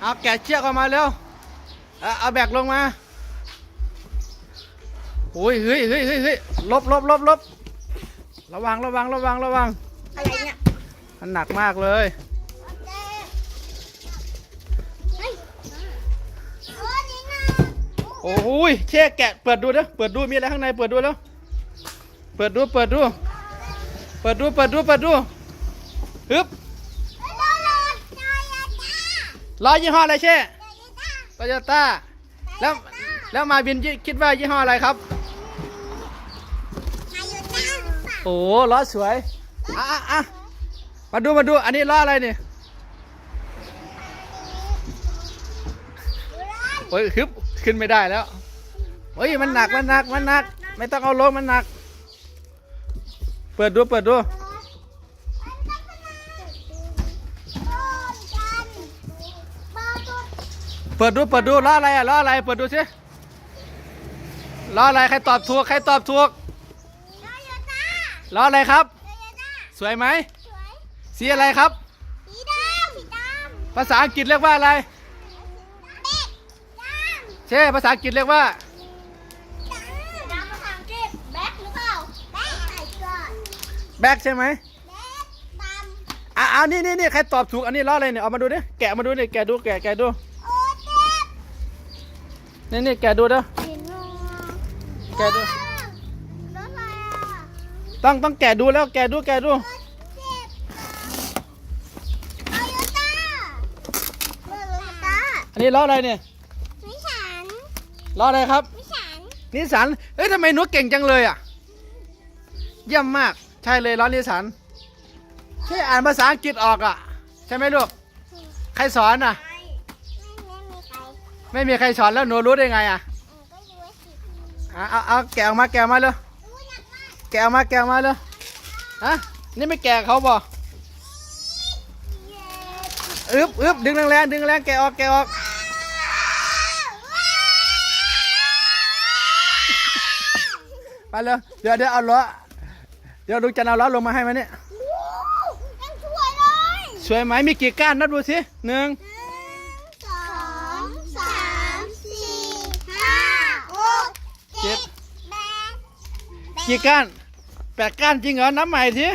เอาแกะเชือกออกมาเร็วเอาเอาแบกลงมาโอ้ยเฮ้ยเฮ้ยเฮ้ยเฮ้ยลบลบลบลบระวังระวังระวังระวัง อะไรเนี่ย มันหนักมากเลยเฮ้ยโอ้นี่นะโอ้ยเช่แกะ เปิดดูเด้อเปิดดูมีอะไรข้างใน เปิดดูแล้ว เปิดดู เปิดดู เปิดดู เปิดดู เปิดดูฮึบ ล้อยี่ห้ออะไรเช่โดนยาจ้าโตโยต้าแล้วแล้วมาบินคิดว่ายี่ห้ออะไรครับอายุจ้าโอ้ล้อสวยอะอะอะมาดูมาดู อันนี้ล้ออะไรเนี่ยโอ้ยฮึบขึ้นไม่ได้แล้วโอ้ยมันหนักมันหนักมันหนัก ไม่ต้องเอาลงมันหนัก เปิดดูเปิดดู เปิดดูเปิดดูล้ออะไรอะล้ออะไร เปิดดูสิล้ออะไรใครตอบถูกใครตอบถูกล้ออะไรครับ สวยไหมสีอะไรครับภาษาอังกฤษเรียกว่าอะไรเช่ภาษาอังกฤษเรียกว่าแบ็กใช่ไหมอะเอานี่นี่นี่ใครตอบถูกอันนี้ล้ออะไรเนี่ยเอามาดูดิแกะมาดูดิแกะดูแกะแกะดู นี่นี่แกะดูเด้อแกะดูต้องต้องแกะดูแล้วแกะดูแกะดูอันนี้ล้ออะไรเนี่ยล้ออะไรครับนิสสัน เอ้ยทำไมหนูเก่งจังเลยอะ เยี่ยมมาก ใช่เลยล้อนิสสันใช่อ่านภาษาอังกฤษออกอะ ใช่ไหมลูก ใครสอนอะ ไม่มีใครสอนแล้วหนูรู้ได้ไงอะอะเอาเอาแกะออกมาแกะออกมาเลยแกะออกมาแกะออกมาเลยฮะนี่ไม่แกะเขาบ่อึบอึบดึงแรงๆดึงแรงแกะออกแกะออกไปเลยเดี๋ยวเดี๋ยวเอาล้อเดี๋ยวลุงจะเอาล้อลงมาให้มาเนี่ยสวยไหมมีกี่ก้านนับดูสิหนึ่ง สองสามสี่ห้าหกเจ็ดแปด กี่ก้านแปดก้านจริงเหรอนับใหม่สิ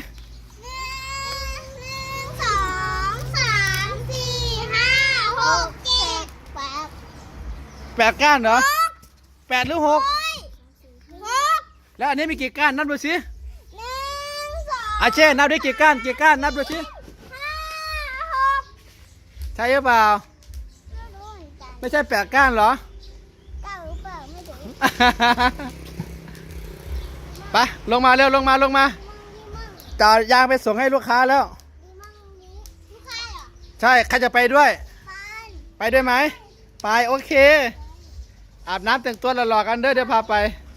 หนึ่งสองสามสี่ห้าหกเจ็ดแปดแปดก้านเหรอแปดหรือหกหกแล้วอันนี้มีกี่ก้านนับดูสิหนึ่งสองอาเช่นับได้กี่ก้านกี่ก้านนับดูสิห้าหกใช่หรือเปล่า ไม่รู้เหมือนกันไม่ใช่แปดก้านเหรอ เก้าหรือเปล่าไม่รู้ ไปลงมาเร็วลงมาลงมาจ่ายางไปส่งให้ลูกค้าแล้วดีมั่งนี้ไม่ใช่เหรอใช่ใครจะไปด้วยปันไปด้วยไหม ไปโอเค อาบน้ำแต่งตัวหล่อๆกันเด้อเดี๋ยวพาไป